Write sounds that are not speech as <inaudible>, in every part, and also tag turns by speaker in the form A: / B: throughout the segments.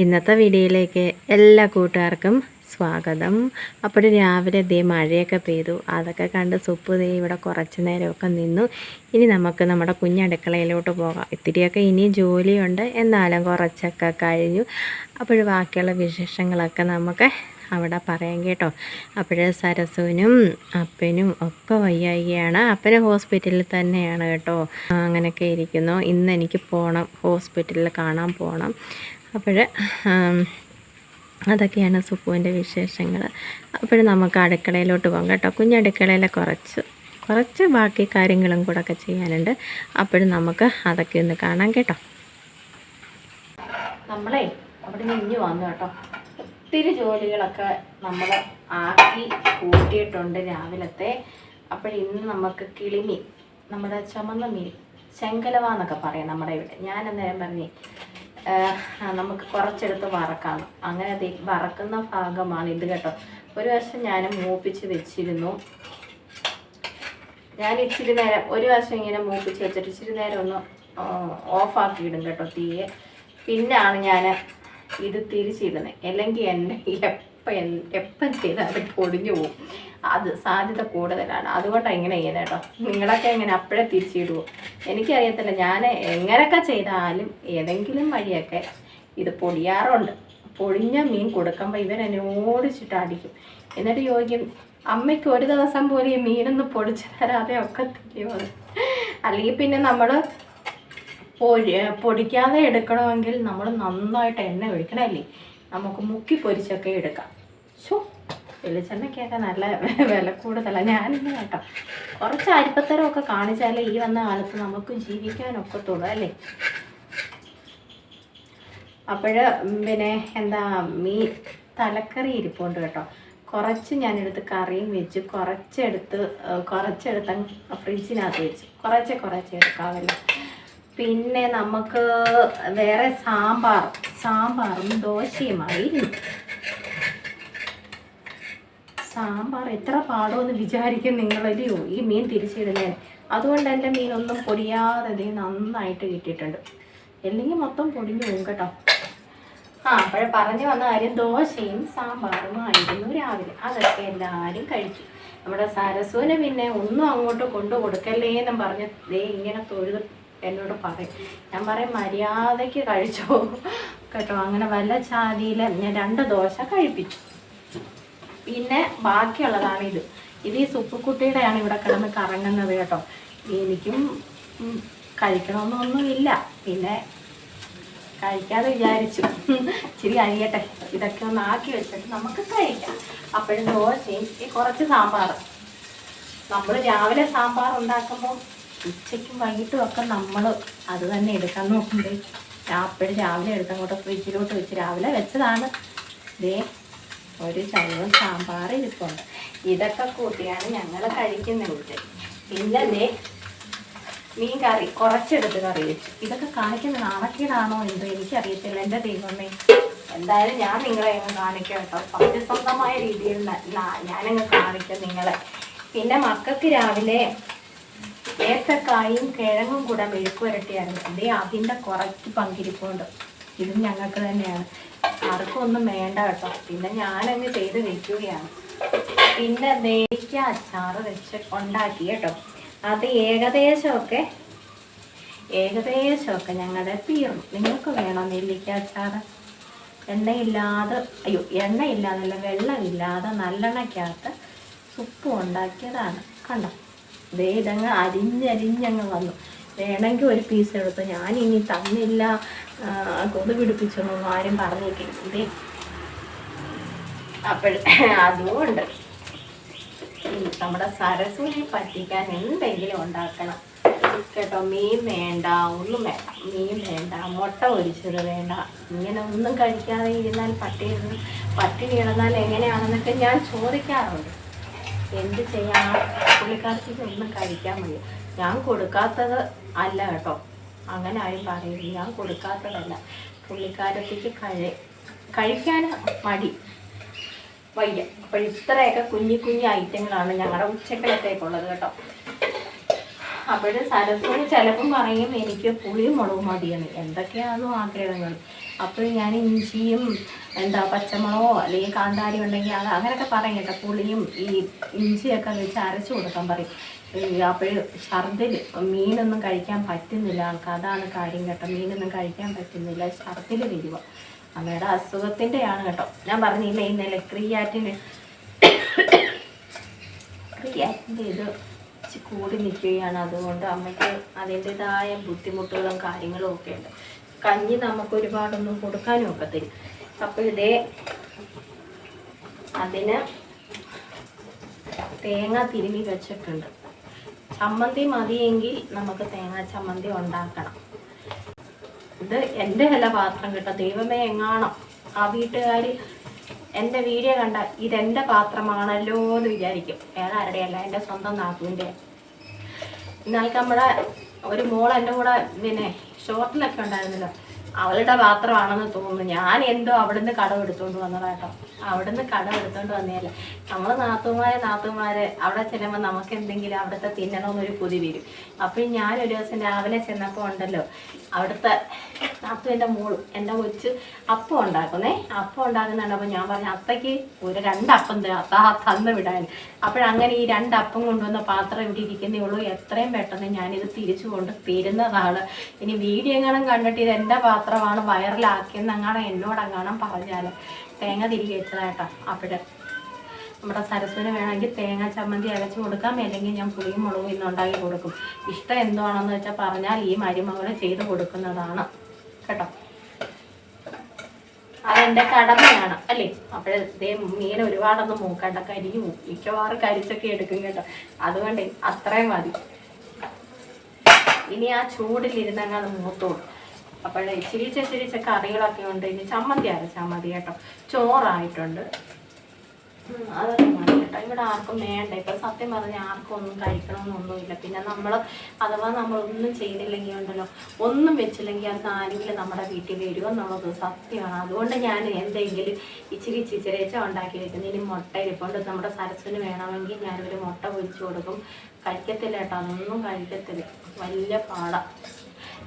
A: ഇന്നത്തെ വീഡിയോയിലേക്ക് എല്ലാ കൂട്ടുകാർക്കും സ്വാഗതം. അപ്പോൾ രാവിലെ ദേ മഴയൊക്കെ പെയ്തു. അതൊക്കെ കണ്ട് സുപ്പ് ദേ ഇവിടെ കുറച്ച് നേരമൊക്കെ നിന്നു. ഇനി നമുക്ക് നമ്മുടെ കുഞ്ഞടുക്കളയിലോട്ട് പോകാം. ഇത്തിരിയൊക്കെ ഇനിയും ജോലിയുണ്ട്. എന്നാലും കുറച്ചൊക്കെ കഴിഞ്ഞു. അപ്പോൾ ബാക്കിയുള്ള വിശേഷങ്ങളൊക്കെ നമുക്ക് അവിടെ പറയാം കേട്ടോ. അപ്പോഴേ സരസുവിനും അപ്പനും ഒക്കെ വയ്യായികയാണ്. അപ്പന് ഹോസ്പിറ്റലിൽ തന്നെയാണ് കേട്ടോ. അങ്ങനെയൊക്കെ ഇരിക്കുന്നു. ഇന്ന് എനിക്ക് പോകണം ഹോസ്പിറ്റലിൽ കാണാൻ പോകണം അപ്പോൾ അതൊക്കെയാണ് സുപ്പുവിന്റെ വിശേഷങ്ങൾ. അപ്പോൾ നമുക്ക് അടുക്കളയിലോട്ട് പോകാം കേട്ടോ. കുഞ്ഞടുക്കളയിലെ കുറച്ച് കുറച്ച് ബാക്കി കാര്യങ്ങളും കൂടെ ഒക്കെ ചെയ്യാനുണ്ട്. അപ്പോഴും നമുക്ക് അതൊക്കെ ഒന്ന് കാണാം കേട്ടോ. നമ്മളെ അവിടെ നിന്ന് വന്നു കേട്ടോ. ഒത്തിരി ജോലികളൊക്കെ നമ്മൾ ആക്കി കൂട്ടിയിട്ടുണ്ട് രാവിലത്തെ. അപ്പോൾ ഇന്ന് നമുക്ക് കിളിമീൻ നമ്മുടെ ചുമന്ന മീൻ ചെങ്കലവ എന്നൊക്കെ പറയും നമ്മുടെ ഇവിടെ. ഞാൻ അന്നേരം പറഞ്ഞേ നമുക്ക് കുറച്ചെടുത്ത് വറക്കാം. അങ്ങനെ വറക്കുന്ന ഭാഗമാണ് ഇത് കേട്ടോ. ഒരു വശം ഞാൻ മൂപ്പിച്ച് വെച്ചിരുന്നു. ഞാൻ ഇച്ചിരി നേരം ഒരു വശം ഇങ്ങനെ മൂപ്പിച്ച് വെച്ചിട്ട് ഇച്ചിരി നേരം ഒന്ന് ഓഫാക്കി ഇടും കേട്ടോ തീയെ. പിന്നാണ് ഞാൻ ഇത് തിരിച്ചിടുന്നത് അല്ലെങ്കിൽ എന്നെ എപ്പം എപ്പം അത് പൊടിഞ്ഞു പോകും അത് സാധ്യത കൂടുതലാണ്. അതുകൊണ്ടാണ് ഇങ്ങനെ ചെയ്യുന്നത് കേട്ടോ. നിങ്ങളൊക്കെ എങ്ങനെ അപ്പോഴേ തിരിച്ചിടുമോ എനിക്കറിയത്തില്ല. ഞാൻ എങ്ങനെയൊക്കെ ചെയ്താലും ഏതെങ്കിലും വഴിയൊക്കെ ഇത് പൊടിയാറുണ്ട്. പൊടിഞ്ഞ മീൻ കൊടുക്കുമ്പോൾ ഇവരെന്നെ ഓടിച്ചിട്ട് അടിക്കും എന്നിട്ട് ചോദിക്കും അമ്മയ്ക്ക് ഒരു ദിവസം പോലും ഈ മീനൊന്ന് പൊടിച്ചു തരാതെ ഒക്കെ തിരിയോ അല്ലെങ്കിൽ പിന്നെ നമ്മൾ പൊടി പൊടിക്കാതെ എടുക്കണമെങ്കിൽ നമ്മൾ നന്നായിട്ട് എണ്ണ ഒഴിക്കണമല്ലേ നമുക്ക് മുക്കി പൊരിച്ചൊക്കെ എടുക്കാം. ഷോ വെളിച്ചെണ്ണയ്ക്കൊക്കെ നല്ല വില കൂടുതലാണ് ഞാനിന്ന് കേട്ടോ കുറച്ച് അരിപ്പത്തരമൊക്കെ കാണിച്ചാലേ ഈ വന്ന കാലത്ത് നമുക്ക് ജീവിക്കാനൊക്കത്തുള്ളൂ അല്ലേ? അപ്പോൾ പിന്നെ എന്താ മീൻ തലക്കറി ഇരിപ്പുണ്ട് കേട്ടോ. കുറച്ച് ഞാനെടുത്ത് കറിയും വെച്ച്. കുറച്ചെടുത്ത് കുറച്ചെടുത്ത ഫ്രിഡ്ജിനകത്ത് വെച്ച്. കുറച്ചേ കുറച്ചേ എടുക്കാമല്ലോ പിന്നെ നമുക്ക് വേറെ സാമ്പാർ സാമ്പാറും ദോശയുമായിരുന്നു സാമ്പാർ എത്ര പാടുമെന്ന് വിചാരിക്കും നിങ്ങളല്ലയോ ഈ മീൻ തിരിച്ചിടുന്നതിന് അതുകൊണ്ട് എന്റെ മീനൊന്നും പൊടിയാതെ നന്നായിട്ട് കിട്ടിയിട്ടുണ്ട്. അല്ലെങ്കിൽ മൊത്തം പൊടിഞ്ഞു പോകും കേട്ടോ. ആ അപ്പോഴെ പറഞ്ഞു വന്ന കാര്യം ദോശയും സാമ്പാറും ആയിരുന്നു രാവിലെ. അതൊക്കെ എല്ലാവരും കഴിച്ചു. നമ്മുടെ സരസുവിന് പിന്നെ ഒന്നും അങ്ങോട്ട് കൊണ്ടു കൊടുക്കല്ലേ എന്നും പറഞ്ഞ് ദേ ഇങ്ങനെ തൊഴുത് എന്നോട് പറയും. ഞാൻ പറയും മര്യാദയ്ക്ക് കഴിച്ചോ. കേട്ടോ അങ്ങനെ വല്ല ചാതിയിൽ ഞാൻ രണ്ട് ദോശ കഴിപ്പിച്ചു. പിന്നെ ബാക്കിയുള്ളതാണ് ഇത്. ഇത് ഈ സുപ്പുക്കുട്ടിയുടെയാണ് ഇവിടെ കിടന്ന് കറങ്ങുന്നത് കേട്ടോ. എനിക്കും കഴിക്കണമെന്നൊന്നുമില്ല. പിന്നെ കഴിക്കാതെ വിചാരിച്ചു. ഇച്ചിരി കഴിയട്ടെ. ഇതൊക്കെ ഒന്ന് ആക്കി വെച്ചിട്ട് നമുക്ക് കഴിക്കാം. അപ്പോഴും ദോശയും ഈ കുറച്ച് സാമ്പാർ നമ്മൾ രാവിലെ സാമ്പാർ ഉണ്ടാക്കുമ്പോൾ ഉച്ചയ്ക്കും വൈകിട്ടും ഒക്കെ നമ്മൾ അത് തന്നെ എടുക്കാൻ നോക്കുമ്പോൾ അപ്പോഴും രാവിലെ എടുത്തങ്ങോട്ട് ഫ്രിഡ്ജിലോട്ട് വെച്ച് രാവിലെ വെച്ചതാണ്. ദേ ഒരു ചൈവ സാമ്പാർ ഇരിപ്പുണ്ട്. ഇതൊക്കെ കൂട്ടിയാണ് ഞങ്ങൾ കഴിക്കുന്നത്. പിന്നെ മീൻ കറി കുറച്ചെടുത്ത് കറി വെച്ചു. ഇതൊക്കെ കാണിക്കുന്ന നാണക്കേടാണോ എന്തോ എനിക്കറിയത്തില്ല. എന്റെ ദൈവമേ? എന്തായാലും ഞാൻ നിങ്ങളെ കാണിക്കാം കേട്ടോ. സത്യസന്ധമായ രീതിയിൽ ഞാനങ്ങ് കാണിക്കാം നിങ്ങളെ. പിന്നെ മക്കൾക്ക് രാവിലെ ഏത്തക്കായും കിഴങ്ങും കൂടെ മെഴുക്ക് വരട്ടിയായിരുന്നു അതേ അതിന്റെ കുറച്ച് പങ്കിരിപ്പുണ്ട്. ഇതും ഞങ്ങൾക്ക് തന്നെയാണ്. ആർക്കും ഒന്നും വേണ്ട കേട്ടോ. പിന്നെ ഞാനങ്ങ് ചെയ്ത് വെക്കുകയാണ്. പിന്നെ നെയ്ക്ക അച്ചാറ് വെച്ച് ഉണ്ടാക്കി കേട്ടോ. അത് ഏകദേശമൊക്കെ ഏകദേശമൊക്കെ ഞങ്ങളുടെ തീർന്നു. നിങ്ങൾക്ക് വേണോ നെല്ലിക്ക അച്ചാറ്? എണ്ണയില്ലാതെ അയ്യോ എണ്ണയില്ലാതല്ല വെള്ളമില്ലാതെ നല്ലെണ്ണയ്ക്കകത്ത് സുപ്പ് ഉണ്ടാക്കിയതാണ്. കണ്ടോ? ദേ ഇതങ്ങ് അരിഞ്ഞരിഞ്ഞങ്ങ് വന്നു. വേണമെങ്കിൽ ഒരു പീസ് എടുത്തു. ഞാൻ ഇനി തന്നില്ല കൊതു പിടിപ്പിച്ചൊന്നും ആരും പറഞ്ഞേക്കില്ല. ഇതേ അപ്പോൾ അതുകൊണ്ട് നമ്മുടെ സരസ്വതിയെ പറ്റിക്കാൻ എന്തെങ്കിലും ഉണ്ടാക്കണം. കേട്ടോ മീൻ വേണ്ട ഒന്നും വേണ്ട മീൻ വേണ്ട മുട്ട ഒരിച്ചത് വേണ്ട. ഇങ്ങനെ ഒന്നും കഴിക്കാതെ ഇരുന്നാൽ പട്ടി ഇരുന്ന് പട്ടിണി കിടന്നാൽ എങ്ങനെയാണെന്നൊക്കെ ഞാൻ ചോദിക്കാറുണ്ട്. എന്ത് ചെയ്യാം? പുള്ളിക്കാർക്ക് ഒന്നും കഴിക്കാൻ വയ്യ. ഞാൻ കൊടുക്കാത്തത് അല്ല കേട്ടോ. അങ്ങനെ ആരും പറയില്ല ഞാൻ കൊടുക്കാത്തതല്ല. പുള്ളിക്കാരത്തേക്ക് കഴി കഴിക്കാൻ മടി. വയ്യ. അപ്പോൾ ഇത്രയൊക്കെ കുഞ്ഞി കുഞ്ഞി ഐറ്റങ്ങളാണ് ഞങ്ങളുടെ ഉച്ചക്കലത്തേക്കുള്ളത് കേട്ടോ. അപ്പോഴും സരസ്വതി ചിലപ്പം പറയും എനിക്ക് പുളിയും മുളകും മതിയെന്ന്. എന്തൊക്കെയാണോ ആഗ്രഹങ്ങൾ? അപ്പോൾ ഞാൻ ഇഞ്ചിയും എന്താ പച്ചമുളകോ അല്ലെങ്കിൽ കാന്താരി ഉണ്ടെങ്കിൽ അത് അങ്ങനെയൊക്കെ പറയും കേട്ടോ. പുളിയും ഈ ഇഞ്ചിയൊക്കെ വെച്ച് അരച്ച് കൊടുക്കാൻ പറയും. അപ്പോൾ ഛർദിൽ മീനൊന്നും കഴിക്കാൻ പറ്റുന്നില്ല. ആൾക്ക് അതാണ് കാര്യം കേട്ടോ. മീനൊന്നും കഴിക്കാൻ പറ്റുന്നില്ല. ഛർദിൽ വരിക. അമ്മയുടെ അസുഖത്തിന്റെയാണ് കേട്ടോ. ഞാൻ പറഞ്ഞില്ല ഇന്നലെ ക്രിയാറ്റിന് ക്രിയാറ്റിന്റെ ഇത് കൂടി നിൽക്കുകയാണ്. അതുകൊണ്ട് അമ്മയ്ക്ക് അതിന്റെതായ ബുദ്ധിമുട്ടുകളും കാര്യങ്ങളും ഒക്കെ ഉണ്ട്. കഞ്ഞി നമുക്ക് ഒരുപാടൊന്നും കൊടുക്കാനും ഒക്കത്തില്ല അപ്പോൾ ഇതേ അതിന് തേങ്ങ തിരുമി വെച്ചിട്ടുണ്ട്. ചമ്മന്തി മതിയെങ്കിൽ നമുക്ക് തേങ്ങ ചമ്മന്തി ഉണ്ടാക്കണം. ഇത് എന്റെ വില പാത്രം കിട്ടും. ദൈവമേ എങ്ങാണോ. ആ വീട്ടുകാർ എന്റെ വീഡിയോ കണ്ട ഇതെന്റെ പാത്രമാണല്ലോ എന്ന് വിചാരിക്കും. വേറെ ആരുടെയല്ല. എന്റെ സ്വന്തം നാത്തുവിന്റെ എന്നാൽ നമ്മുടെ ഒരു മോൾ എന്റെ കൂടെ പിന്നെ ഷോർട്ടിലൊക്കെ ഉണ്ടായിരുന്നല്ലോ. അവളുടെ പാത്രമാണെന്ന് തോന്നുന്നു. ഞാൻ എന്തോ അവിടുന്ന് കടം എടുത്തോണ്ട് വന്നതാട്ടോ അവിടുന്ന് കടം എടുത്തോണ്ട് വന്നതല്ല നമ്മൾ നാത്തുമാരെ നാത്തുമാരെ അവിടെ ചെല്ലുമ്പോൾ നമുക്ക് എന്തെങ്കിലും അവിടുത്തെ തിന്നണമെന്നൊരു കൊതി വരും. അപ്പം ഞാൻ ഒരു ദിവസം രാവിലെ ചെന്നപ്പോൾ ഉണ്ടല്ലോ അവിടുത്തെ നാത്തു എന്റെ മോളും എന്റെ കൊച്ച് അപ്പം ഉണ്ടാക്കുന്നേ. അപ്പം ഉണ്ടാക്കുന്നുണ്ട്. അപ്പോൾ ഞാൻ പറഞ്ഞു അത്തയ്ക്ക് ഒരു രണ്ടപ്പം തരാം. തന്ന വിടാൻ. അപ്പോഴങ്ങനെ ഈ രണ്ടപ്പം കൊണ്ടുവന്ന പാത്രം ഇവിടെ ഇരിക്കുന്നേ ഉള്ളൂ. എത്രയും പെട്ടെന്ന് ഞാനിത് തിരിച്ചു കൊണ്ട് തരുന്നതാണ്. ഇനി വീഡിയോ എങ്ങാനും കണ്ടിട്ട് ഇത് എന്റെ പാത്രമാണ് വൈറലാക്കിയെന്ന് അങ്ങാണം എന്നോടങ്ങാണം പറഞ്ഞാൽ തേങ്ങ തിരികെ വെച്ചതാട്ടോ അവിടെ നമ്മുടെ സരസ്വന് വേണമെങ്കിൽ തേങ്ങ ചമ്മന്തി അരച്ചു കൊടുക്കാം അല്ലെങ്കിൽ ഞാൻ പുളിയും മുളകും ഇന്ന് ഉണ്ടാക്കി കൊടുക്കും. ഇഷ്ടം എന്താണെന്ന് വെച്ചാൽ പറഞ്ഞാൽ ഈ മരുമകളെ ചെയ്ത് കൊടുക്കുന്നതാണ്. കേട്ടോ? അതെന്റെ കടമയാണ് അല്ലേ? അപ്പോഴേ മീൻ ഒരുപാടൊന്നും മൂക്കണ്ട പോകും മിക്കവാറും കരിച്ചൊക്കെ എടുക്കും കേട്ടോ. അതുകൊണ്ട് അത്രയും മതി. ഇനി ആ ചൂടിലിരുന്നങ്ങ് മൂത്തോളൂ. അപ്പോഴേ ചിരിച്ച ചിരിച്ച കറികളൊക്കെ ഉണ്ട്. ഇനി ചമ്മന്തി അരച്ചാൽ മതി കേട്ടോ. ചോറായിട്ടുണ്ട്. അതൊക്കെ മതി കേട്ടോ. ഇവിടെ ആർക്കും വേണ്ട. ഇപ്പൊ സത്യം പറഞ്ഞാൽ ആർക്കും ഒന്നും കഴിക്കണമെന്നൊന്നുമില്ല. പിന്നെ നമ്മൾ അഥവാ നമ്മളൊന്നും ചെയ്തില്ലെങ്കിൽ ഉണ്ടല്ലോ ഒന്നും വെച്ചില്ലെങ്കിൽ അത് ആരെങ്കിലും നമ്മുടെ വീട്ടിൽ വരുമോ എന്നുള്ളത് സത്യമാണ്. അതുകൊണ്ട് ഞാൻ എന്തെങ്കിലും ഇച്ചിരി ചിച്ചരേച്ച ഉണ്ടാക്കി വെക്കുന്നത് ഇനി മുട്ട ഇരിപ്പുണ്ട്. നമ്മുടെ സരസിന് വേണമെങ്കിൽ ഞാനൊരു മുട്ട പൊരിച്ചു കൊടുക്കും. കഴിക്കത്തില്ല കേട്ടോ. അതൊന്നും കഴിക്കത്തില്ല. വലിയ പാടാ.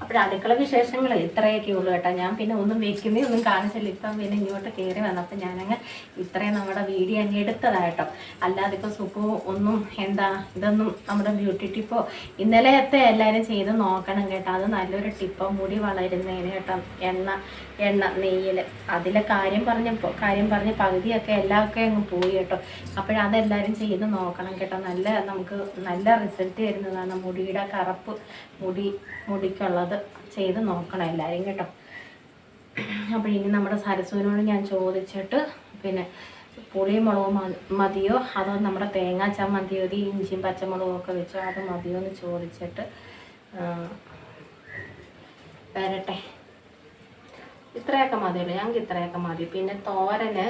A: അപ്പോൾ അടുക്കള വിശേഷങ്ങൾ ഇത്രയൊക്കെ ഉള്ളൂ കേട്ടോ. ഞാൻ പിന്നെ ഒന്നും വെക്കുന്നേ ഒന്നും കാണിച്ചില്ല. ഇപ്പം പിന്നെ ഇങ്ങോട്ട് കയറി വന്നപ്പോൾ ഞാനങ്ങ് ഇത്രയും നമ്മുടെ വീഡിയോ അങ്ങ് എടുത്തതായിട്ടോ അല്ലാതെ ഇപ്പോൾ സുഖോ ഒന്നും എന്താ ഇതൊന്നും നമ്മുടെ ബ്യൂട്ടി ടിപ്പോ ഇന്നലത്തെ എല്ലാവരും ചെയ്ത് നോക്കണം കേട്ടോ. അത് നല്ലൊരു ടിപ്പോ മുടി വളരുന്നതിന് കേട്ടോ. എണ്ണ എണ്ണ നെയ്യിൽ അതിലെ കാര്യം പറഞ്ഞപ്പോൾ കാര്യം പറഞ്ഞ് പകുതിയൊക്കെ എല്ലാമൊക്കെ അങ്ങ് പോയി കേട്ടോ. അപ്പോഴതെല്ലാവരും ചെയ്ത് നോക്കണം കേട്ടോ. നല്ല നമുക്ക് നല്ല റിസൾട്ട് വരുന്നതാണ് മുടിയുടെ കറുപ്പ് മുടി മുടിക്കുള്ളത്. ചെയ്ത് നോക്കണം എല്ലാവരും കേട്ടോ. അപ്പോൾ ഇനി നമ്മുടെ സരസുവിനോട് ഞാൻ ചോദിച്ചിട്ട് പിന്നെ പുളിയും മുളകും മതിയോ? അതോ നമ്മുടെ തേങ്ങാ ചമ്മന്തിയോ ഇഞ്ചിയും പച്ചമുളകും ഒക്കെ വെച്ചോ? അത് മതിയോ എന്ന് ചോദിച്ചിട്ട് വരട്ടെ. ഇത്രയൊക്കെ മതിയല്ലോ. ഞങ്ങൾക്ക് ഇത്രയൊക്കെ മതി. പിന്നെ തോരന്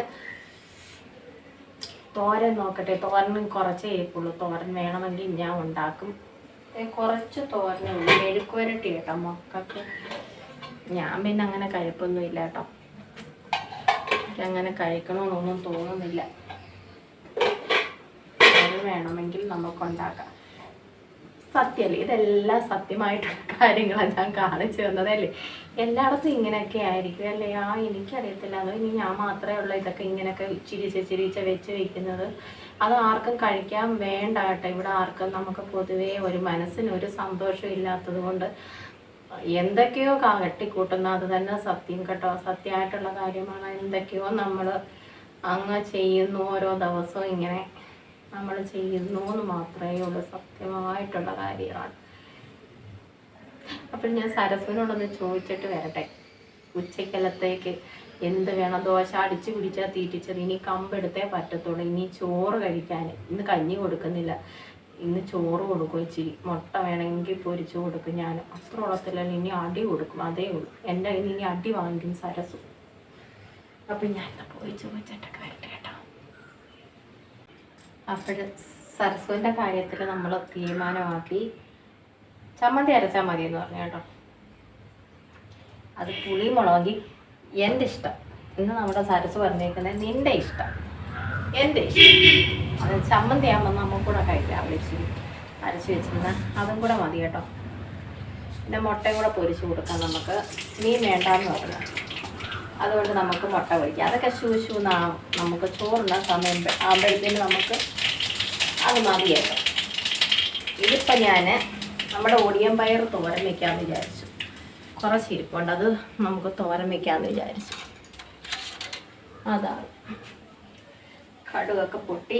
A: തോരൻ നോക്കട്ടെ. തോരൻ കുറച്ചേ ഇരിപ്പുള്ളൂ തോരൻ വേണമെങ്കിൽ ഞാൻ ഉണ്ടാക്കും. കുറച്ച് തോരനേ ഉള്ളൂ മെഴുക്കുവരട്ടി കേട്ടോ മക്കൾക്ക്. ഞാൻ പിന്നെ അങ്ങനെ കഴിപ്പൊന്നും ഇല്ല കേട്ടോ. അങ്ങനെ കഴിക്കണമെന്നൊന്നും തോന്നുന്നില്ല. വേണമെങ്കിൽ നമുക്കുണ്ടാക്കാം സത്യമല്ലേ ഇതെല്ലാം സത്യമായിട്ടുള്ള <laughs> കാര്യങ്ങളാണ് ഞാൻ കാണിച്ചു തന്നതല്ലേ എല്ലായിടത്തും ഇങ്ങനെയൊക്കെ ആയിരിക്കും അല്ലേ? ആ എനിക്കറിയത്തില്ല. അതോ ഇനി ഞാൻ മാത്രമേ ഉള്ളൂ ഇതൊക്കെ ഇങ്ങനെയൊക്കെ ചിരിച്ച് ചിരിച്ച് വെച്ച് വെക്കുന്നത്. അത് ആർക്കും കഴിക്കാൻ വേണ്ട കേട്ടോ. ഇവിടെ ആർക്കും നമുക്ക് പൊതുവേ ഒരു മനസ്സിന് ഒരു സന്തോഷം ഇല്ലാത്തത് കൊണ്ട് എന്തൊക്കെയോ കാട്ടിക്കൂട്ടുന്ന അത് തന്നെ സത്യം കേട്ടോ. സത്യമായിട്ടുള്ള കാര്യമാണ് എന്തൊക്കെയോ നമ്മൾ അങ്ങ് ചെയ്യുന്നു ഓരോ ദിവസവും ഇങ്ങനെ നമ്മൾ ചെയ്യുന്നു എന്ന് മാത്രമേ ഉള്ളൂ. സത്യമായിട്ടുള്ള കാര്യമാണ്. അപ്പോൾ ഞാൻ സരസ്വനോടൊന്ന് ചോദിച്ചിട്ട് വരട്ടെ. ഉച്ചക്കലത്തേക്ക് എന്ത് വേണം? ദോശ അടിച്ച് പിടിച്ചാൽ തീറ്റിച്ചത്. ഇനി കമ്പെടുത്തേ പറ്റത്തുള്ളൂ. ഇനി ചോറ് കഴിക്കാൻ. ഇന്ന് കഞ്ഞി കൊടുക്കുന്നില്ല. ഇന്ന് ചോറ് കൊടുക്കും. ഇച്ചിരി മുട്ട വേണമെങ്കിൽ പൊരിച്ചു കൊടുക്കും ഞാൻ. അത്ര ഉള്ളത്തില്ല ഇനി അടി കൊടുക്കും. അതേ ഉള്ളൂ. എന്റെ ഇനി അടി വാങ്ങിക്കും സരസു. അപ്പം ഞാൻ പോയി ചോദിച്ചിട്ടൊക്കെ വരട്ടെ അപ്പോൾ സരസുവിന്റെ കാര്യത്തിൽ നമ്മൾ തീരുമാനമാക്കി ചമ്മന്തി അരച്ചാൽ മതി എന്ന് പറഞ്ഞു കേട്ടോ. അത് പുളി മുളകി എന്റെ ഇഷ്ടം. ഇന്ന് നമ്മുടെ സരസ് പറഞ്ഞേക്കുന്നത് നിന്റെ ഇഷ്ടം. എന്റെ ഇഷ്ടം. അത് ചമ്മന്തി ആകുമ്പോൾ നമുക്ക് കൂടെ കഴിക്കാം. വിളിച്ചിരി അരച്ച് വെച്ചിരുന്ന അതും കൂടെ മതി കേട്ടോ. പിന്നെ മുട്ടയും കൂടെ പൊരിച്ച് കൊടുക്കാം നമുക്ക്. മീൻ വേണ്ടാന്ന് പറഞ്ഞു. അതുകൊണ്ട് നമുക്ക് മുട്ട പൊരിക്കാം. അതൊക്കെ ശൂശൂന്നാ നമുക്ക് ചോറുന്ന സമയം ആകുമ്പോഴത്തേന് നമുക്ക് അത് മതിയല്ലോ ഇതിപ്പോൾ ഞാൻ നമ്മുടെ ഒടിയൻ പയർ തോരൻ വയ്ക്കാമെന്ന് വിചാരിച്ചു. കുറച്ച് ഇരിപ്പുണ്ട്. അത് നമുക്ക് തോരൻ വയ്ക്കാമെന്ന് വിചാരിച്ചു. അതാണ്. കടുകൊക്കെ പൊട്ടി.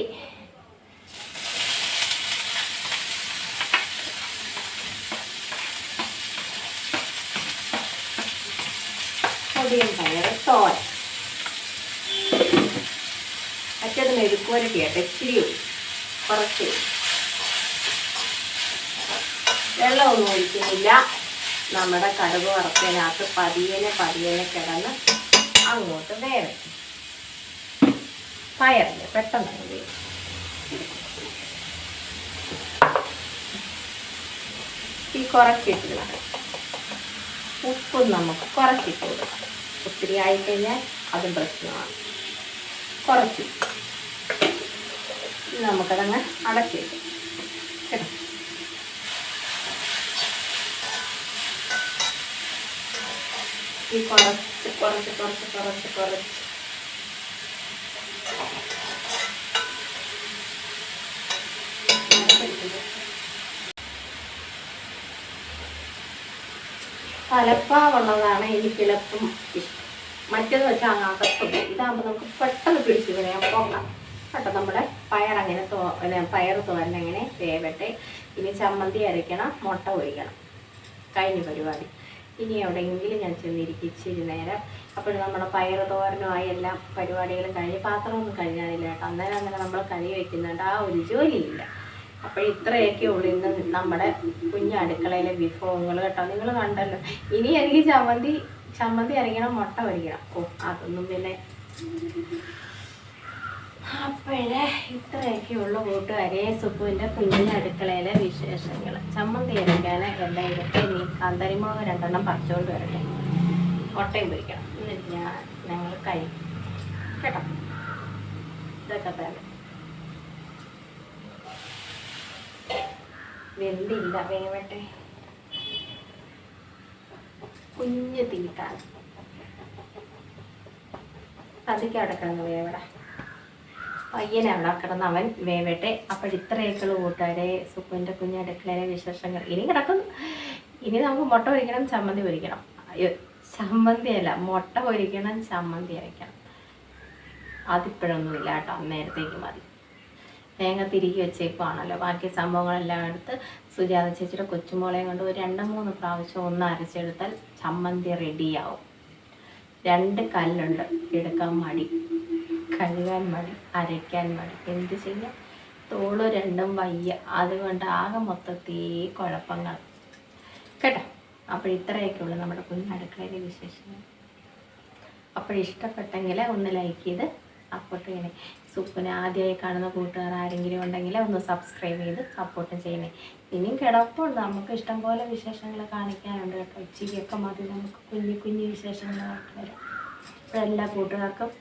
A: ഒടിയൻ പയർ തോരൻ. മറ്റേത് മെഴുക്കുവരട്ടിയാട്ടെ ഇച്ചിരി കുറച്ച് വെള്ളമൊന്നും ഒഴിക്കുന്നില്ല. നമ്മുടെ കടുക് വറുത്തതിനകത്ത് പതിയനെ പതിയനെ കിടന്ന് അങ്ങോട്ട് വേറെ പയറില്ല പെട്ടെന്ന് വേവും ഈ കുറച്ചിട്ട് ഉപ്പും നമുക്ക് കുറച്ചിട്ട് കൊടുക്കാം. ഒത്തിരി ആയിക്കഴിഞ്ഞാൽ അതും പ്രശ്നമാണ്. കുറച്ച് നമുക്കതങ്ങ് അടച്ചിട്ട് കേട്ടോ. ഈ കുറച്ച് കുറച്ച് കുറച്ച് കുറച്ച് കുറച്ച്. തലപ്പാവുള്ളതാണ് എനിക്കിളപ്പം ഇഷ്ടം. മറ്റേത് വെച്ചാൽ അകത്തും. ഇതാകുമ്പോൾ നമുക്ക് പെട്ടെന്ന് പിടിച്ചു കളയാൻ പോകാം. കേട്ടോ നമ്മുടെ പയറങ്ങനെ തോ പയർ തോരനങ്ങനെ വേവട്ടെ. ഇനി ചമ്മന്തി അരയ്ക്കണം മുട്ട ഒഴിക്കണം കഴിഞ്ഞ പരിപാടി. ഇനി എവിടെയെങ്കിലും ഞാൻ ചെന്നിരിക്കും ഇച്ചിരി നേരം. അപ്പോൾ നമ്മുടെ പയർ തോരനുമായി എല്ലാം പരിപാടികളും കഴിഞ്ഞ് പാത്രമൊന്നും കഴിഞ്ഞാലില്ല കേട്ടോ. അന്നേരം അങ്ങനെ നമ്മൾ കറി വയ്ക്കുന്നുണ്ട് ആ ഒരു ജോലിയില്ല അപ്പോൾ ഇത്രയൊക്കെ ഉള്ളൂ ഇന്ന് നമ്മുടെ കുഞ്ഞു അടുക്കളയിലെ വിഭവങ്ങൾ കേട്ടോ. നിങ്ങൾ കണ്ടല്ലോ. ഇനി എനിക്ക് ചമ്മന്തി ചമ്മന്തി അരയ്ക്കണം മുട്ട വരിക്കണം ഓ അതൊന്നും പിന്നെ അപ്പോഴേ ഇത്രയൊക്കെ ഉള്ളു കൂട്ടുകാരെ. സുപ്പുവിന്റെ കുഞ്ഞിന്റെ അടുക്കളയിലെ വിശേഷങ്ങൾ ചമ്മന്തി അരയ്ക്കാൻ എല്ലാം ഇതൊക്കെ നീ കാന്തരിമുളക് രണ്ടെണ്ണം പറിച്ചുകൊണ്ട് വരട്ടെ. മുട്ടയും പൊരിക്കണം. എന്നിട്ട് ഞാൻ ഞങ്ങൾ കഴിക്കും കേട്ടോ. ഇതൊക്കെ തന്നെ. വെന്തില്ല വേവട്ടെ. കുഞ്ഞ് തീട്ടാണ് പതുക്കെ അടക്കണം വേവട. പയ്യനെ അവിടെ അവൻ വേവട്ടെ. അപ്പോൾ ഇത്രയൊക്കെയുള്ള കൂട്ടുകാരെ സുക്കുവിന്റെ കുഞ്ഞടുക്കളയിലെ വിശേഷങ്ങൾ. ഇനി കിടക്കുന്നു. ഇനി നമുക്ക് മുട്ട പൊരിക്കണം ചമ്മന്തി പൊരിക്കണം. അയ്യോ ചമ്മന്തി അല്ല മുട്ട പൊരിക്കണം ചമ്മന്തി അരയ്ക്കണം. അതിപ്പോഴൊന്നുമില്ല കേട്ടോ നേരത്തേക്ക് മതി. തേങ്ങ തിരികെ വെച്ചേക്കുവാണല്ലോ. ബാക്കി സംഭവങ്ങളെല്ലാം എടുത്ത് സുജാത ചേച്ചിയുടെ കൊച്ചുമോളെ കൊണ്ട് ഒരു രണ്ട് മൂന്ന് പ്രാവശ്യം ഒന്ന് അരച്ചെടുത്താൽ ചമ്മന്തി റെഡിയാവും രണ്ട് കല്ലുണ്ട് എടുക്കാൻ മടി. കഴുകാൻ മടി അരയ്ക്കാൻ മടി. എന്ത് ചെയ്യാം? തോൾ രണ്ടും വയ്യ. അതുകൊണ്ട് ആകെ മൊത്തത്തിൽ കുഴപ്പങ്ങൾ കേട്ടോ? അപ്പോൾ ഇത്രയൊക്കെ ഉള്ളൂ നമ്മുടെ കുഞ്ഞടുക്കളയിലെ വിശേഷങ്ങൾ. അപ്പോൾ ഇഷ്ടപ്പെട്ടെങ്കിൽ ഒന്ന് ലൈക്ക് ചെയ്ത് സപ്പോർട്ട് ചെയ്യണേ. സൂപ്പിനെ ആദ്യമായി കാണുന്ന കൂട്ടുകാർ ആരെങ്കിലും ഉണ്ടെങ്കിൽ ഒന്ന് സബ്സ്ക്രൈബ് ചെയ്ത് സപ്പോർട്ട് ചെയ്യണേ. ഇനിയും കിടപ്പുണ്ട്. നമുക്ക് ഇഷ്ടം പോലെ വിശേഷങ്ങൾ കാണിക്കാനുണ്ട് കേട്ടോ. ഉച്ചയ്ക്കൊക്കെ മതി നമുക്ക് കുഞ്ഞു കുഞ്ഞു വിശേഷങ്ങൾ വരാം. അപ്പോൾ എല്ലാ കൂട്ടുകാർക്കും